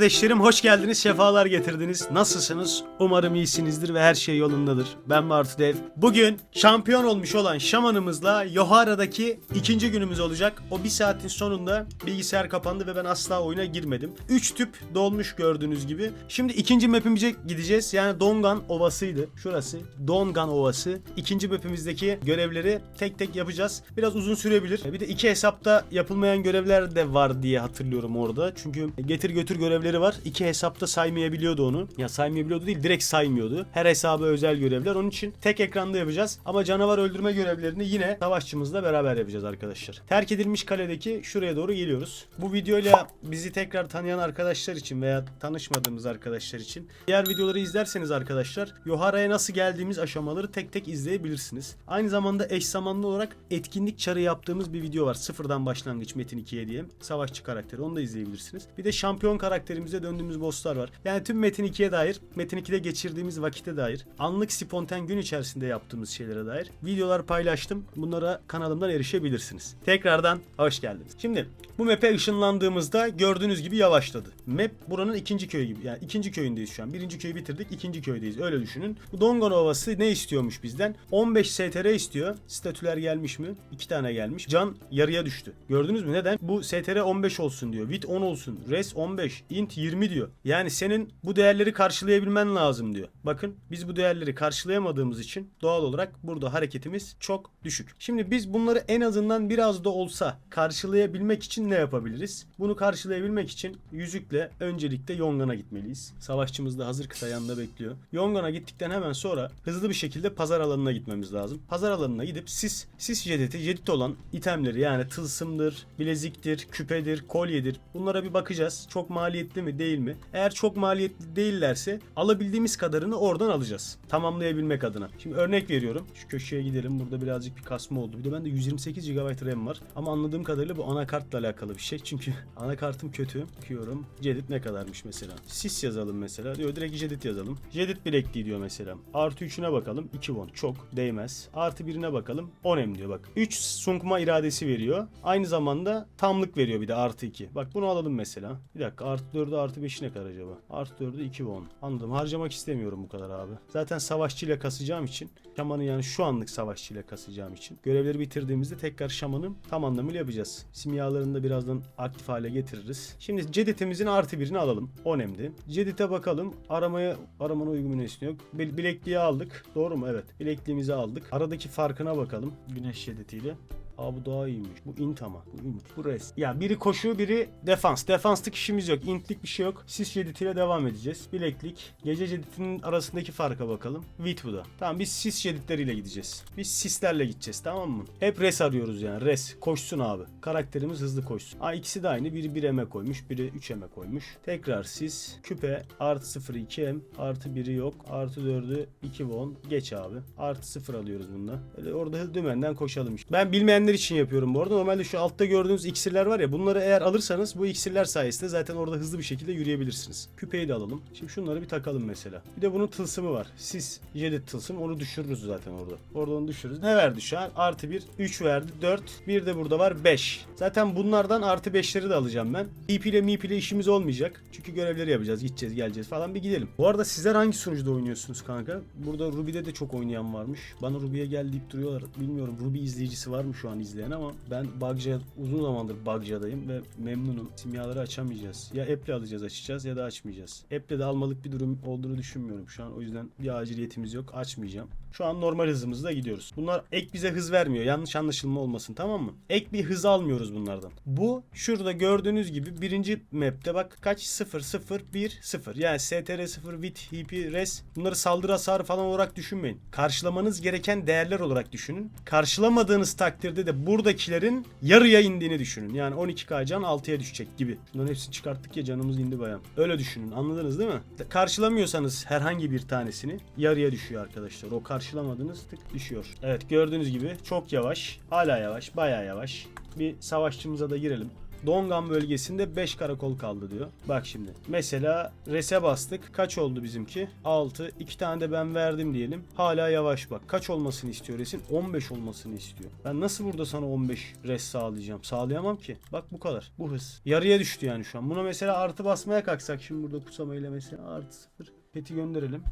Kardeşlerim hoş geldiniz, sefalar getirdiniz. Nasılsınız? Umarım iyisinizdir ve her şey yolundadır. Ben Martı Dev. Bugün şampiyon olmuş olan şamanımızla Yohara'daki ikinci günümüz olacak. O bir saatin sonunda bilgisayar kapandı ve ben asla oyuna girmedim. 3 tüp dolmuş gördüğünüz gibi. Şimdi ikinci mapimize gideceğiz. Yani Dongan Ovası'ydı. Şurası Dongan Ovası. İkinci mapimizdeki görevleri tek tek yapacağız. Biraz uzun sürebilir. Bir de iki hesapta yapılmayan görevler de var diye hatırlıyorum orada. Çünkü getir götür görevleri var. İki hesapta saymayabiliyordu onu. Ya saymayabiliyordu değil direkt saymıyordu. Her hesaba özel görevler. Onun için tek ekranda yapacağız. Ama canavar öldürme görevlerini yine savaşçımızla beraber yapacağız arkadaşlar. Terk edilmiş kaledeki şuraya doğru geliyoruz. Bu videoyla bizi tekrar tanıyan arkadaşlar için veya tanışmadığımız arkadaşlar için diğer videoları izlerseniz arkadaşlar Yohara'ya nasıl geldiğimiz aşamaları tek tek izleyebilirsiniz. Aynı zamanda eş zamanlı olarak etkinlik çarı yaptığımız bir video var. Sıfırdan başlangıç Metin 2'ye diye. Savaşçı karakteri onu da izleyebilirsiniz. Bir de şampiyon karakterimize döndüğümüz bosslar var. Yani tüm Metin 2'ye dair, Metin 2'de geçirdiğimiz vakite dair, anlık spontan gün içerisinde yaptığımız şeylere dair videolar paylaştım. Bunlara kanalımdan erişebilirsiniz. Tekrardan hoş geldiniz. Şimdi bu map'e ışınlandığımızda gördüğünüz gibi yavaşladı. Map buranın ikinci köyü gibi. Yani ikinci köyündeyiz şu an. Birinci köyü bitirdik, ikinci köydeyiz. Öyle düşünün. Bu Dongon Ovası ne istiyormuş bizden? 15 STR istiyor. Statüler gelmiş mi? 2 tane gelmiş. Can yarıya düştü. Gördünüz mü? Neden? Bu STR 15 olsun diyor. Wit 10 olsun. Res 15. Int 20 diyor. Yani senin bu değerleri karşılayabilmen lazım diyor. Bakın biz bu değerleri karşılayamadığımız için doğal olarak burada hareketimiz çok düşük. Şimdi biz bunları en azından biraz da olsa karşılayabilmek için ne yapabiliriz? Bunu karşılayabilmek için yüzükle öncelikle Yongan'a gitmeliyiz. Savaşçımız da hazır kıta yanında bekliyor. Yongan'a gittikten hemen sonra hızlı bir şekilde pazar alanına gitmemiz lazım. Pazar alanına gidip sis, sis jediti, jedit olan itemleri yani tılsımdır, bileziktir, küpedir, kolyedir bunlara bir bakacağız. Çok maliyetli mi değil mi? Eğer çok maliyetli değillerse alabildiğimiz kadarını oradan alacağız. Tamamlayabilmek adına. Şimdi örnek veriyorum. Şu köşeye gidelim. Burada birazcık bir kasma oldu. Bir de bende 128 GB RAM var. Ama anladığım kadarıyla bu anakartla alakalı bir şey. Çünkü anakartım kötü. Bakıyorum. Jedit ne kadarmış mesela? Sis yazalım mesela. Diyor direkt Jedit yazalım. Jedit bilekliği diyor mesela. Artı 3'üne bakalım. 2 won. Çok değmez. Artı 1'ine bakalım. 10 em diyor bak. 3 sunkma iradesi veriyor. Aynı zamanda tamlık veriyor bir de artı 2. Bak bunu alalım mesela. Bir dakika artı 4'ü artı 5'i ne kadar acaba? Artı 4'ü 2 won. Anladım. Harcamak istemiyorum bu kadar abi. Zaten savaşçıyla kasacağım için. Şamanı yani şu anlık savaşçıyla kasacağım için. Görevleri bitirdiğimizde tekrar şamanı tam anlamıyla yapacağız. Simyalarını da birazdan aktif hale getiririz. Şimdi Cedit'imizin artı birini alalım. 10 emdi. Cedit'e bakalım. Aramaya aramana uygun nesne yok. Bil- bilekliği aldık. Doğru mu? Evet. Bilekliğimizi aldık. Aradaki farkına bakalım. Güneş Cedit'iyle. Aa bu daha iyiymiş. Bu int ama. Bu int. Bu res. Ya biri koşu biri defans. Defanslık işimiz yok. Intlik bir şey yok. Sis jeditiyle devam edeceğiz. Bileklik. Gece jeditinin arasındaki farka bakalım. Wit bu da. Tamam biz sis jeditleriyle gideceğiz. Biz sislerle gideceğiz tamam mı? Hep res arıyoruz yani. Res. Koşsun abi. Karakterimiz hızlı koşsun. Aa ikisi de aynı. Biri 1 eme koymuş. Biri 3 eme koymuş. Tekrar sis. Küpe. Artı 0 2 em. Artı 1'i yok. Artı 4'ü 2 won. Geç abi. Artı 0 alıyoruz bunda. Öyle orada dümenden koşalım işte. Ben bilmeyenler için yapıyorum bu arada. Normalde şu altta gördüğünüz iksirler var ya bunları eğer alırsanız bu iksirler sayesinde zaten orada hızlı bir şekilde yürüyebilirsiniz. Küpeyi de alalım. Şimdi şunları bir takalım mesela. Bir de bunun tılsımı var. Sis Jedit tılsım onu düşürürüz zaten orada. Orada onu düşürürüz. Ne verdi şu an? Artı 1. 3 verdi. 4. Bir de burada var 5. Zaten bunlardan artı 5'leri de alacağım ben. EP ile MIP ile işimiz olmayacak. Çünkü görevleri yapacağız. Gideceğiz geleceğiz falan bir gidelim. Bu arada sizler hangi sunucuda oynuyorsunuz kanka? Burada Ruby'de de çok oynayan varmış. Bana Ruby'ye gel deyip duruyorlar. Bilmiyorum Ruby izleyicisi var mı şu an izleyen ama ben Bugja uzun zamandır Bugja'dayım ve memnunum. Simyaları açamayacağız. Ya App'le alacağız açacağız ya da açmayacağız. App'le de almalık bir durum olduğunu düşünmüyorum şu an. O yüzden bir aciliyetimiz yok. Açmayacağım. Şu an normal hızımızda gidiyoruz. Bunlar ek bize hız vermiyor. Yanlış anlaşılma olmasın tamam mı? Ek bir hız almıyoruz bunlardan. Bu şurada gördüğünüz gibi birinci map'te bak kaç 0 0 1 0. Yani STR 0 Vit HP Res bunları saldırı hasarı falan olarak düşünmeyin. Karşılamanız gereken değerler olarak düşünün. Karşılamadığınız takdirde de buradakilerin yarıya indiğini düşünün. Yani 12k can 6'ya düşecek gibi. Bunların hepsini çıkarttık ya canımız indi bayağı. Öyle düşünün. Anladınız değil mi? Karşılamıyorsanız herhangi bir tanesini yarıya düşüyor arkadaşlar. O karşılamadığınız tık düşüyor. Evet gördüğünüz gibi çok yavaş. Hala yavaş. Bayağı yavaş. Bir savaşçımıza da girelim. Dongan bölgesinde 5 karakol kaldı diyor. Bak şimdi. Mesela rese bastık. Kaç oldu bizimki? 6. 2 tane de ben verdim diyelim. Hala yavaş bak. Kaç olmasını istiyor resin? 15 olmasını istiyor. Ben nasıl burada sana 15 res sağlayacağım? Sağlayamam ki. Bak bu kadar. Bu hız. Yarıya düştü yani şu an. Buna mesela artı basmaya kalksak şimdi burada kutsamayla mesela artı 0. Peti gönderelim.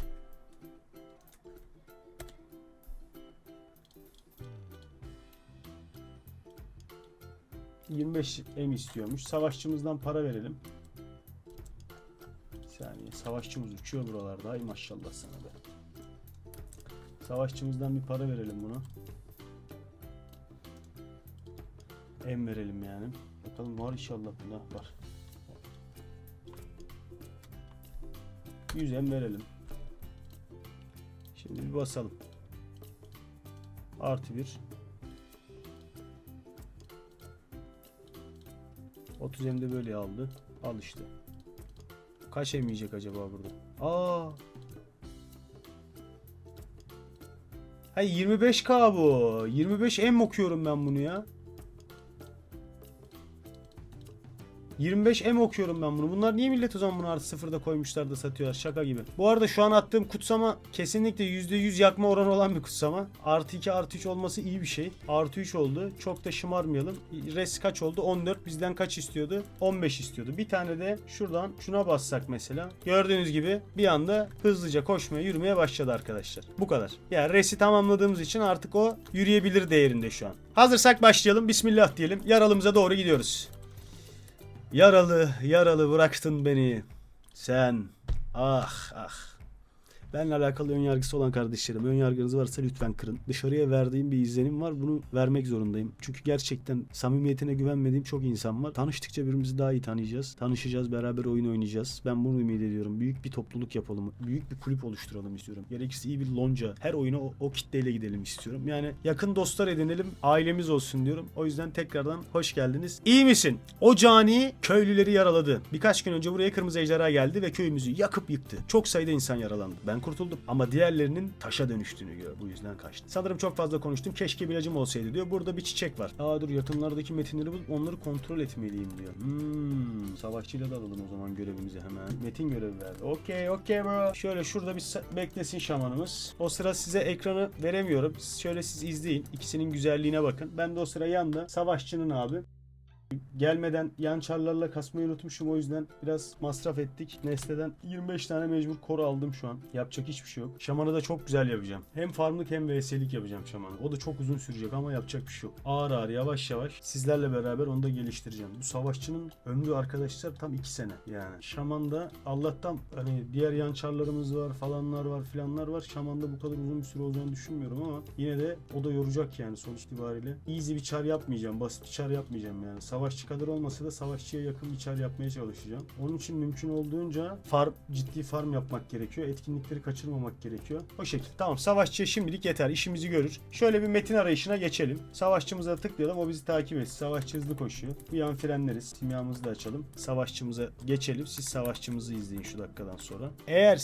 ...25 em istiyormuş. Savaşçımızdan para verelim. Bir saniye. Savaşçımız uçuyor buralarda. Ay maşallah sana be. Savaşçımızdan bir para verelim buna. Em verelim yani. Bakalım var inşallah bunda var. 100 em verelim. Şimdi bir basalım. Artı bir. 30 em de böyle aldı. Al işte. Kaç em yiyecek acaba burada? Aa. Ha 25k bu. 25 em okuyorum ben bunu ya. 25 M okuyorum ben bunu. Bunlar niye millet o zaman bunu artı sıfırda koymuşlar da satıyorlar şaka gibi. Bu arada şu an attığım kutsama kesinlikle %100 yakma oranı olan bir kutsama. Artı 2 artı 3 olması iyi bir şey. Artı 3 oldu. Çok da şımarmayalım. Res kaç oldu? 14. Bizden kaç istiyordu? 15 istiyordu. Bir tane de şuradan şuna bassak mesela. Gördüğünüz gibi bir anda hızlıca koşmaya yürümeye başladı arkadaşlar. Bu kadar. Yani resi tamamladığımız için artık o yürüyebilir değerinde şu an. Hazırsak başlayalım. Bismillah diyelim. Yaralımıza doğru gidiyoruz. Yaralı, yaralı bıraktın beni. Sen. Ah, ah. Benle alakalı ön yargısı olan kardeşlerim, ön yargınız varsa lütfen kırın. Dışarıya verdiğim bir izlenim var. Bunu vermek zorundayım. Çünkü gerçekten samimiyetine güvenmediğim çok insan var. Tanıştıkça birbirimizi daha iyi tanıyacağız. Tanışacağız, beraber oyun oynayacağız. Ben bunu ümit ediyorum. Büyük bir topluluk yapalım. Büyük bir kulüp oluşturalım istiyorum. Gerekirse iyi bir lonca. Her oyuna o, o kitleyle gidelim istiyorum. Yani yakın dostlar edinelim. Ailemiz olsun diyorum. O yüzden tekrardan hoş geldiniz. İyi misin? O cani köylüleri yaraladı. Birkaç gün önce buraya kırmızı ejderha geldi ve köyümüzü yakıp yıktı. Çok sayıda insan yaralandı. Ben kurtuldum. Ama diğerlerinin taşa dönüştüğünü gör. Bu yüzden kaçtı. Sanırım çok fazla konuştum. Keşke bir ilacım olsaydı diyor. Burada bir çiçek var. Aa dur yakınlardaki metinleri bulup onları kontrol etmeliyim diyor. Hmm, savaşçıyla da alalım o zaman görevimizi hemen. Metin görevi verdi. Okey okey bro. Şöyle şurada bir beklesin şamanımız. O sıra size ekranı veremiyorum. Şöyle siz izleyin. İkisinin güzelliğine bakın. Ben de o sıra yanda savaşçının abi. Gelmeden yan çarlarla kasmayı unutmuşum o yüzden biraz masraf ettik. Nesne'den 25 tane mecbur koru aldım şu an. Yapacak hiçbir şey yok. Şamanı da çok güzel yapacağım. Hem farmlık hem VS'lik yapacağım şamanı. O da çok uzun sürecek ama yapacak bir şey yok. Ağır ağır yavaş yavaş sizlerle beraber onu da geliştireceğim. Bu savaşçının ömrü arkadaşlar tam 2 sene yani. Şaman'da Allah'tan hani diğer yan çarlarımız var falanlar var filanlar var. Şaman'da bu kadar uzun bir süre olacağını düşünmüyorum ama yine de o da yoracak yani sonuç itibariyle. Easy bir çar yapmayacağım. Basit bir çar yapmayacağım yani. Savaşçı kadar olmasa da savaşçıya yakın bir çar yapmaya çalışacağım. Onun için mümkün olduğunca farm, ciddi farm yapmak gerekiyor. Etkinlikleri kaçırmamak gerekiyor. O şekilde. Tamam savaşçıya şimdilik yeter. işimizi görür. Şöyle bir metin arayışına geçelim. Savaşçımıza tıklayalım. O bizi takip etsin. Savaşçı hızlı koşuyor. Bu yan frenleriz. Simyamızı da açalım. Savaşçımıza geçelim. Siz savaşçımızı izleyin şu dakikadan sonra. Eğer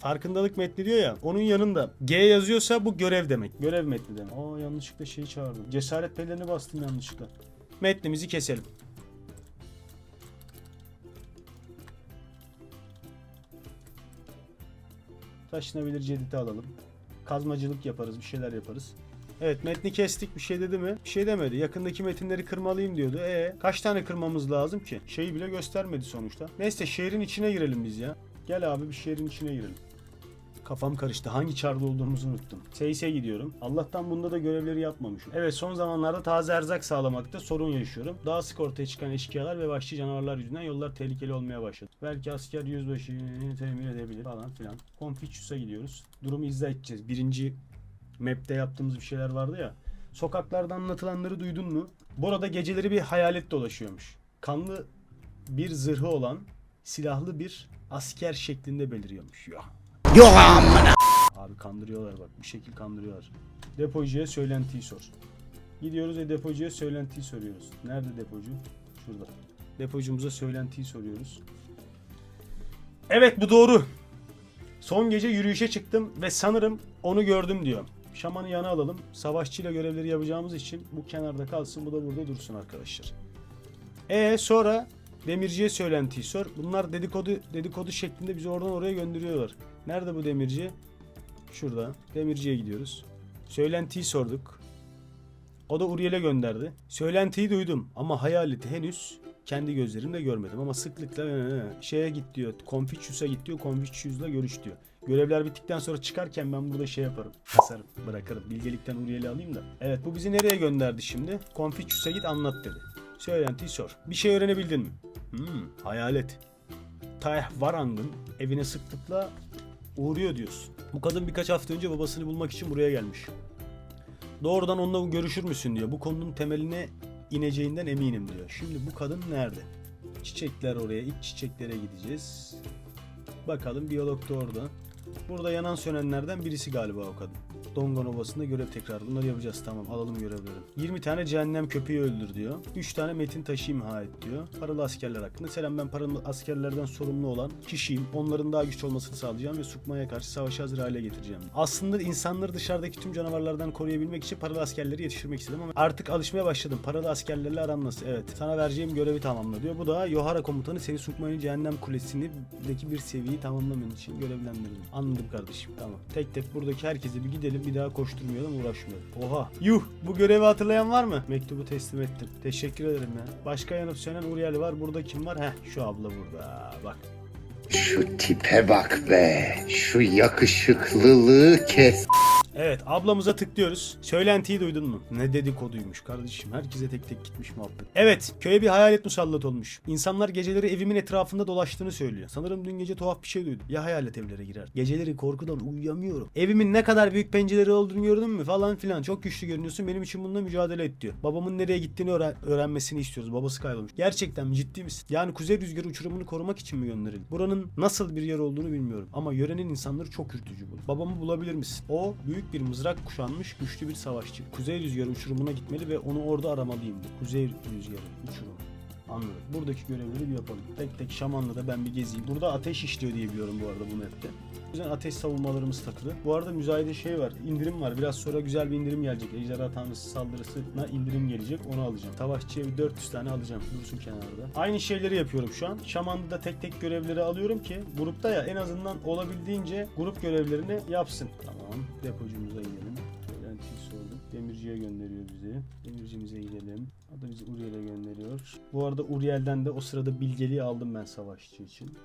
farkındalık metni diyor ya onun yanında G yazıyorsa bu görev demek. Görev metni demek. Aa yanlışlıkla şeyi çağırdım. Cesaret pelerini bastım yanlışlıkla. Metnimizi keselim. Taşınabilir cedidi alalım. Kazmacılık yaparız, bir şeyler yaparız. Evet metni kestik bir şey dedi mi? Bir şey demedi. Yakındaki metinleri kırmalıyım diyordu. E kaç tane kırmamız lazım ki? Şeyi bile göstermedi sonuçta. Neyse şehrin içine girelim biz ya. Gel abi bir şehrin içine girelim. Kafam karıştı. Hangi çarda olduğumuzu unuttum. Seyse gidiyorum. Allah'tan bunda da görevleri yapmamışım. Evet son zamanlarda taze erzak sağlamakta sorun yaşıyorum. Daha sık ortaya çıkan eşkıyalar ve vahşi canavarlar yüzünden yollar tehlikeli olmaya başladı. Belki asker yüzbaşı temin edebilir falan filan. Confucius'a gidiyoruz. Durumu izah edeceğiz. Birinci map'te yaptığımız bir şeyler vardı ya. Sokaklarda anlatılanları duydun mu? Burada geceleri bir hayalet dolaşıyormuş. Kanlı bir zırhı olan silahlı bir asker şeklinde beliriyormuş. Yok. Abi kandırıyorlar bak. Bir şekil kandırıyorlar. Depocuya söylentiyi sor. Gidiyoruz ve depocuya söylentiyi soruyoruz. Nerede depocu? Şurada. Depocumuza söylentiyi soruyoruz. Evet bu doğru. Son gece yürüyüşe çıktım ve sanırım onu gördüm diyor. Şamanı yana alalım. Savaşçıyla görevleri yapacağımız için bu kenarda kalsın. Bu da burada dursun arkadaşlar. E sonra demirciye söylentiyi sor. Bunlar dedikodu dedikodu şeklinde bizi oradan oraya gönderiyorlar. Nerede bu demirci? Şurada. Demirciye gidiyoruz. Söylentiyi sorduk. O da Uriel'e gönderdi. Söylentiyi duydum ama hayaleti henüz kendi gözlerimle görmedim ama sıklıkla "Ee, şeye git diyor. Confucius'a git diyor. Confucius'la görüş diyor. Görevler bittikten sonra çıkarken ben burada şey yaparım. Kasarım, bırakırım. Bilgelikten Uriel'i alayım da. Evet bu bizi nereye gönderdi şimdi? Confucius'a git anlat dedi. Söylentiyi sor. Bir şey öğrenebildin mi? Hmm, hayalet. Tayh Varang'ın evine sıklıkla uğruyor diyorsun. Bu kadın birkaç hafta önce babasını bulmak için buraya gelmiş. Doğrudan onunla görüşür müsün diyor. Bu konunun temeline ineceğinden eminim diyor. Şimdi bu kadın nerede? Çiçekler oraya, ilk çiçeklere gideceğiz. Bakalım biyolog da orada. Burada yanan sönenlerden birisi galiba o kadın. Dongan Ovası'nda görev tekrar. Bunları yapacağız tamam alalım görevleri. 20 tane cehennem köpeği öldür diyor. 3 tane metin taşı imha et diyor. Paralı askerler hakkında. Selam ben paralı askerlerden sorumlu olan kişiyim. Onların daha güçlü olmasını sağlayacağım ve Sukma'ya karşı savaşı hazır hale getireceğim. Aslında insanları dışarıdaki tüm canavarlardan koruyabilmek için paralı askerleri yetiştirmek istedim ama artık alışmaya başladım. Paralı askerlerle aram nasıl? Evet. Sana vereceğim görevi tamamla diyor. Bu da Yohara komutanı seni Sukma'nın cehennem kulesindeki bir seviyeyi tamamlaman için görevlendirdim. Anladım kardeşim. Tamam. Tek tek buradaki herkese bir gidelim. Bir daha koşturmayalım, uğraşmayalım. Oha. Yuh. Bu görevi hatırlayan var mı? Mektubu teslim ettim. Teşekkür ederim ya. Başka yanıp sönen Uriel var. Burada kim var? Heh şu abla burada. Bak. Şu tipe bak be. Şu yakışıklılığı kes. Evet ablamıza tıklıyoruz. Söylentiyi duydun mu? Ne dedikoduymuş kardeşim. Herkese tek tek gitmiş muhabbet. Evet köye bir hayalet musallat olmuş. İnsanlar geceleri evimin etrafında dolaştığını söylüyor. Sanırım dün gece tuhaf bir şey duydum. Ya hayalet evlere girer. Geceleri korkudan uyuyamıyorum. Evimin ne kadar büyük pencereleri olduğunu gördün mü falan filan. Çok güçlü görünüyorsun. Benim için bununla mücadele et diyor. Babamın nereye gittiğini öğren- öğrenmesini istiyoruz. Babası kaybolmuş. Gerçekten? Ciddi misin? Yani kuzey rüzgarı uçurumunu korumak için mi gönderildi? Buranın nasıl bir yer olduğunu bilmiyorum. Ama yörenin insanları çok ürkütücü bu. Babamı bulabilir misin? O büyük bir mızrak kuşanmış güçlü bir savaşçı. Kuzey rüzgarı uçurumuna gitmeli ve onu orada aramalıyım. Kuzey rüzgarı uçurumu. Anladım. Buradaki görevleri bir yapalım. Tek tek Şamanlı'da ben bir gezeyim. Burada ateş işliyor diye biliyorum bu arada bu map'te. O yüzden ateş savunmalarımız takılı. Bu arada müzayede şey var. indirim var. Biraz sonra güzel bir indirim gelecek. Ejderha Tanrısı saldırısına indirim gelecek. Onu alacağım. Savaşçıya bir 400 tane alacağım. Dursun kenarda. Aynı şeyleri yapıyorum şu an. Şamanlı'da tek tek görevleri alıyorum ki grupta ya en azından olabildiğince grup görevlerini yapsın. Tamam. Depocumuza inelim. Söylentiyi sorduk. Demirciye gönderiyor bizi. Demircimize gidelim. O da bizi Uriel'e gönderiyor. Bu arada Uriel'den de o sırada bilgeliği aldım ben savaşçı için.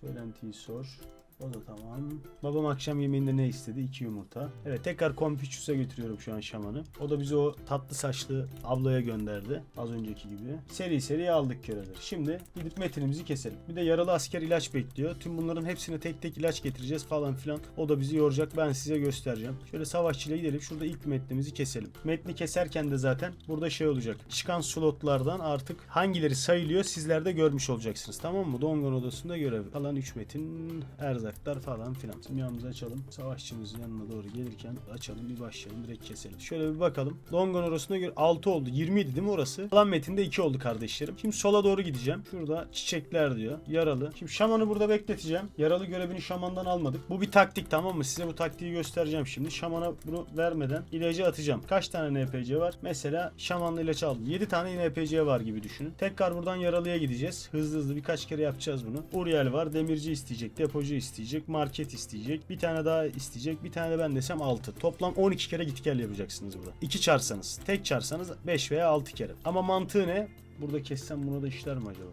Söylentiyi sor. O da tamam. Babam akşam yemeğinde ne istedi? İki yumurta. Evet tekrar Confucius'a götürüyorum şu an şamanı. O da bizi o tatlı saçlı ablaya gönderdi. Az önceki gibi. Seri seri aldık görevleri. Şimdi gidip metinimizi keselim. Bir de yaralı asker ilaç bekliyor. Tüm bunların hepsine tek tek ilaç getireceğiz falan filan. O da bizi yoracak. Ben size göstereceğim. Şöyle savaşçıyla gidelim. Şurada ilk metnimizi keselim. Metni keserken de zaten burada şey olacak. Çıkan slotlardan artık hangileri sayılıyor sizler de görmüş olacaksınız. Tamam mı? Dongan odasında görev. Kalan 3 metin erzaklar falan filan. Simyamızı açalım. Savaşçımızın yanına doğru gelirken açalım bir başlayalım. Direkt keselim. Şöyle bir bakalım. Dongan odasına göre 6 oldu. 20 idi değil mi orası? Kalan metinde 2 oldu kardeşlerim. Şimdi sola doğru gideceğim. Şurada çiçekler diyor. Yaralı. Şimdi şamanı burada bekleteceğim. Yaralı görevini şamandan almadık. Bu bir taktik tamam mı? Size bu taktiği göstereceğim şimdi. Şamana bunu vermeden ilacı atacağım. Kaç tane NPC var? Mesela şamanlı ilaç aldım. 7 tane NPC var gibi düşünün. Tekrar buradan yaralıya gideceğiz. Hızlı hızlı birkaç kere yapacağız bunu. Uriel var. Demirci isteyecek. Depocu isteyecek. Market isteyecek. Bir tane daha isteyecek. Bir tane de ben desem 6. Toplam 12 kere git gel yapacaksınız burada. 2 çarsanız. Tek çarsanız 5 veya 6 kere. Ama mantığı ne? Burada kessem buna da işler mi acaba?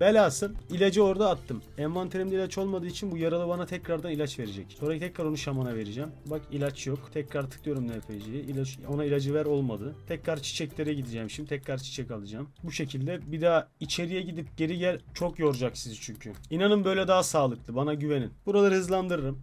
Velhasıl ilacı orada attım. Envanterimde ilaç olmadığı için bu yaralı bana tekrardan ilaç verecek. Sonra tekrar onu şamana vereceğim. Bak ilaç yok. Tekrar tıklıyorum NPC'ye. İlaç, ona ilacı ver olmadı. Tekrar çiçeklere gideceğim şimdi. Tekrar çiçek alacağım. Bu şekilde bir daha içeriye gidip geri gel çok yoracak sizi çünkü. İnanın böyle daha sağlıklı. Bana güvenin. Buraları hızlandırırım.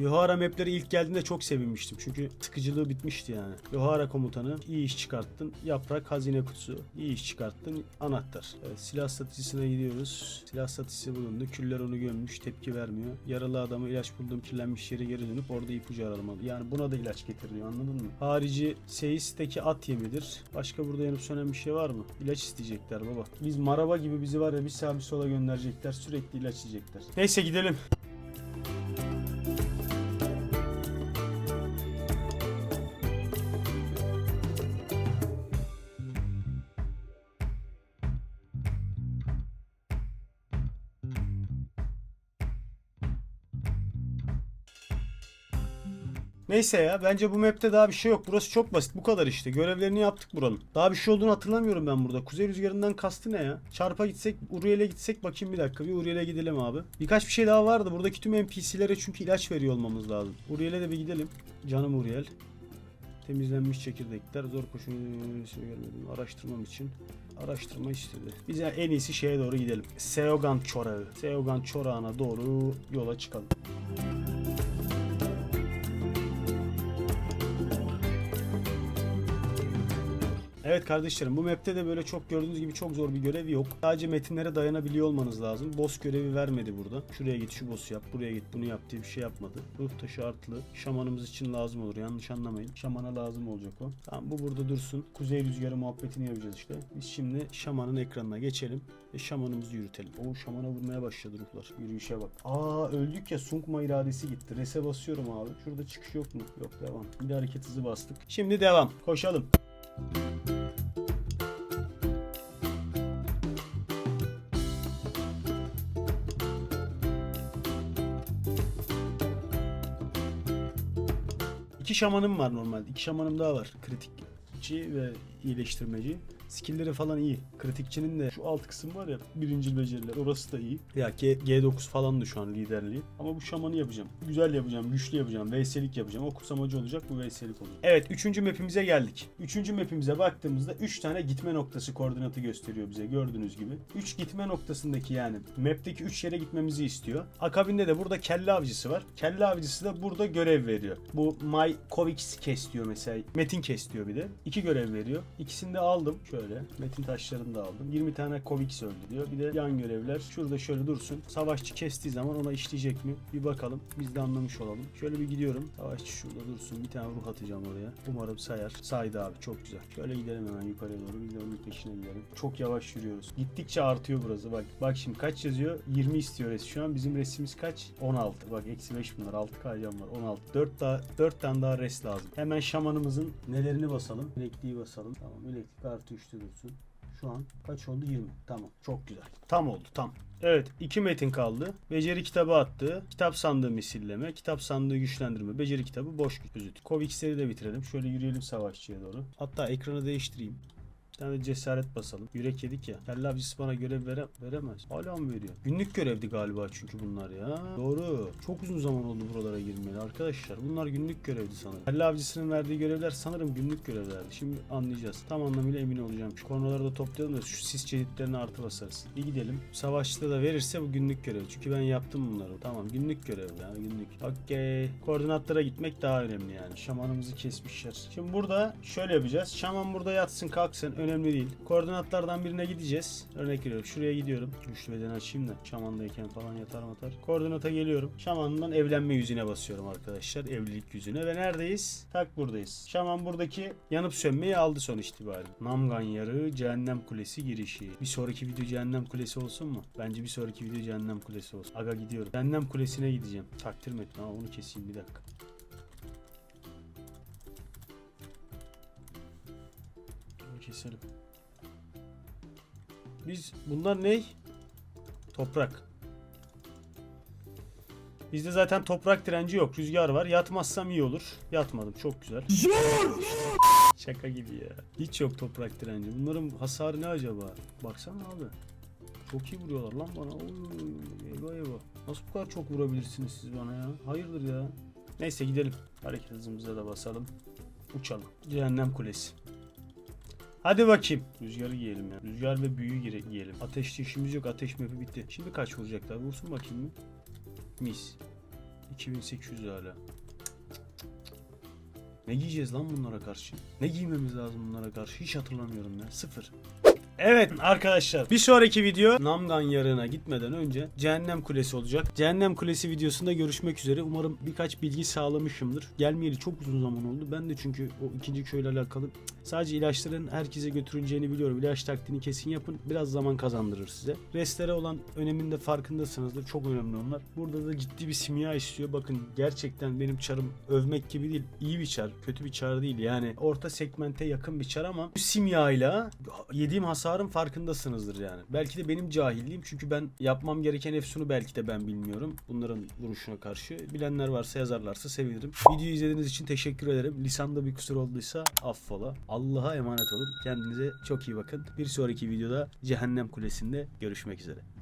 Yohara mapleri ilk geldiğinde çok sevinmiştim. Çünkü sıkıcılığı bitmişti yani. Yohara komutanı iyi iş çıkarttın. Yaprak hazine kutusu. İyi iş çıkarttın. Anahtar. Evet, silah satıcısına gidiyoruz. Silah satıcısı bulundu. Küller onu gömmüş. Tepki vermiyor. Yaralı adamı ilaç buldum kirlenmiş yere geri dönüp orada ipucu aramalı. Yani buna da ilaç getiriyor anladın mı? Harici Seis'teki at yemidir. Başka burada yanıp sönen bir şey var mı? İlaç isteyecekler baba. Biz maraba gibi bizi var ya bir sağa bir sola gönderecekler. Sürekli ilaç isteyecekler. Neyse gidelim. Neyse ya bence bu map'te daha bir şey yok. Burası çok basit. Bu kadar işte. Görevlerini yaptık buranın. Daha bir şey olduğunu hatırlamıyorum ben burada. Kuzey rüzgarından kastı ne ya? Çarpa gitsek, Uriel'e gitsek bakayım bir dakika. Bir Uriel'e gidelim abi. Birkaç bir şey daha vardı. Buradaki tüm NPC'lere çünkü ilaç veriyor olmamız lazım. Uriel'e de bir gidelim. Canım Uriel. Temizlenmiş çekirdekler. Zor koşu şey görmedim. Araştırmam için. Araştırma istedi. Biz en iyisi şeye doğru gidelim. Seogan Çorağı. Seogan Çorağı'na doğru yola çıkalım. Evet kardeşlerim bu map'te de böyle çok gördüğünüz gibi çok zor bir görev yok. Sadece metinlere dayanabiliyor olmanız lazım. Boss görevi vermedi burada. Şuraya git şu boss'u yap, buraya git bunu yap diye bir şey yapmadı. Ruh taşı artılı. Şamanımız için lazım olur. Yanlış anlamayın. Şamana lazım olacak o. Tamam bu burada dursun. Kuzey rüzgarı muhabbetini yapacağız işte. Biz şimdi şamanın ekranına geçelim ve şamanımızı yürütelim. O şamana vurmaya başladı ruhlar. Yürüyüşe bak. Aa öldük ya Sunkma iradesi gitti. Rese basıyorum abi. Şurada çıkış yok mu? Yok devam. Bir de hareket hızı bastık. Şimdi devam. Koşalım. İki şamanım var normalde. İki şamanım daha var. Kritikçi ve iyileştirmeci. Skillleri falan iyi. Kritikçinin de şu alt kısım var ya birincil beceriler orası da iyi. Ya G- G9 falandı şu an liderliği. Ama bu şamanı yapacağım. Güzel yapacağım, güçlü yapacağım, veyselik yapacağım. O kusamacı olacak, bu veyselik olacak. Evet, üçüncü mapimize geldik. Üçüncü mapimize baktığımızda 3 tane gitme noktası koordinatı gösteriyor bize gördüğünüz gibi. 3 gitme noktasındaki yani map'teki 3 yere gitmemizi istiyor. Akabinde de burada kelle avcısı var. Kelle avcısı da burada görev veriyor. Bu My Kovics kes diyor mesela. Metin kes diyor bir de. İki görev veriyor. İkisini de aldım. Şöyle. Metin taşlarını da aldım. 20 tane Kovics öldü diyor. Bir de yan görevler. Şurada şöyle dursun. Savaşçı kestiği zaman ona işleyecek mi? Bir bakalım. Biz de anlamış olalım. Şöyle bir gidiyorum. Savaşçı şurada dursun. Bir tane ruh atacağım oraya. Umarım sayar. Saydı abi. Çok güzel. Şöyle gidelim hemen yukarıya doğru. Biz de onun peşine gidelim. Çok yavaş yürüyoruz. Gittikçe artıyor burası. Bak bak şimdi kaç yazıyor? 20 istiyor res. Şu an bizim resimiz kaç? 16. Bak eksi 5 bunlar. 6 kayacağım var. 16. 4 daha 4 tane daha res lazım. Hemen şamanımızın nelerini basalım. Bilekliği basalım. Tamam bileklik artı 3'te dursun. Şu an kaç oldu? 20. Tamam. Çok güzel. Tam oldu. Tam. Evet. iki metin kaldı. Beceri kitabı attı. Kitap sandığı misilleme. Kitap sandığı güçlendirme. Beceri kitabı boş güç. Özüt. Koviksleri de bitirelim. Şöyle yürüyelim savaşçıya doğru. Hatta ekranı değiştireyim. Tane cesaret basalım. Yürek yedik ya. Kelle avcısı bana görev vere veremez. Hala mı veriyor? Günlük görevdi galiba çünkü bunlar ya. Doğru. Çok uzun zaman oldu buralara girmeli arkadaşlar. Bunlar günlük görevdi sanırım. Kelle avcısının verdiği görevler sanırım günlük görevlerdi. Şimdi anlayacağız. Tam anlamıyla emin olacağım. Şu konuları da toplayalım da şu sis çeşitlerine artı basarız. Bir gidelim. Savaşçıda da verirse bu günlük görev. Çünkü ben yaptım bunları. Tamam günlük görev yani günlük. Okey. Koordinatlara gitmek daha önemli yani. Şamanımızı kesmişler. Şimdi burada şöyle yapacağız. Şaman burada yatsın kalksın. Önemli değil. Koordinatlardan birine gideceğiz. Örnek veriyorum. Şuraya gidiyorum. Güçlü bedeni açayım da. Şamandayken falan yatar matar. Koordinata geliyorum. Şamandan evlenme yüzüne basıyorum arkadaşlar. Evlilik yüzüne. Ve neredeyiz? Tak buradayız. Şaman buradaki yanıp sönmeyi aldı son itibariyle. Namgan yarı cehennem kulesi girişi. Bir sonraki video cehennem kulesi olsun mu? Bence bir sonraki video cehennem kulesi olsun. Aga gidiyorum. Cehennem kulesine gideceğim. Takdir mi onu keseyim bir dakika. Keselim. Biz bunlar ne? Toprak. Bizde zaten toprak direnci yok. Rüzgar var. Yatmazsam iyi olur. Yatmadım. Çok güzel. Şaka gibi ya. Hiç yok toprak direnci. Bunların hasarı ne acaba? Baksana abi. Çok iyi vuruyorlar lan bana. Eyvah eyvah. Nasıl bu kadar çok vurabilirsiniz siz bana ya? Hayırdır ya? Neyse gidelim. Hareket hızımıza da basalım. Uçalım. Cehennem kulesi. Hadi bakayım. Rüzgarı giyelim ya. Rüzgar ve büyü giyelim. Ateşli işimiz yok. Ateş map'i bitti. Şimdi kaç vuracaklar? Vursun bakayım mı? Mis. 2800 hala. Ne giyeceğiz lan bunlara karşı? Ne giymemiz lazım bunlara karşı? Hiç hatırlamıyorum ya. Sıfır. Evet arkadaşlar bir sonraki video Namgan yarığına gitmeden önce Cehennem Kulesi olacak. Cehennem Kulesi videosunda görüşmek üzere. Umarım birkaç bilgi sağlamışımdır. Gelmeyeli çok uzun zaman oldu. Ben de çünkü o ikinci köyle alakalı sadece ilaçların herkese götürüleceğini biliyorum. İlaç taktiğini kesin yapın. Biraz zaman kazandırır size. Restlere olan öneminde farkındasınızdır. Çok önemli onlar. Burada da ciddi bir simya istiyor. Bakın gerçekten benim çarım övmek gibi değil. İyi bir çar. Kötü bir çar değil. Yani orta segmente yakın bir çar ama bu simyayla yediğim hasarın farkındasınızdır yani. Belki de benim cahilliğim çünkü ben yapmam gereken efsunu belki de ben bilmiyorum. Bunların vuruşuna karşı. Bilenler varsa yazarlarsa sevinirim. Videoyu izlediğiniz için teşekkür ederim. Lisanda bir kusur olduysa affola. Allah'a emanet olun. Kendinize çok iyi bakın. Bir sonraki videoda Cehennem Kulesi'nde görüşmek üzere.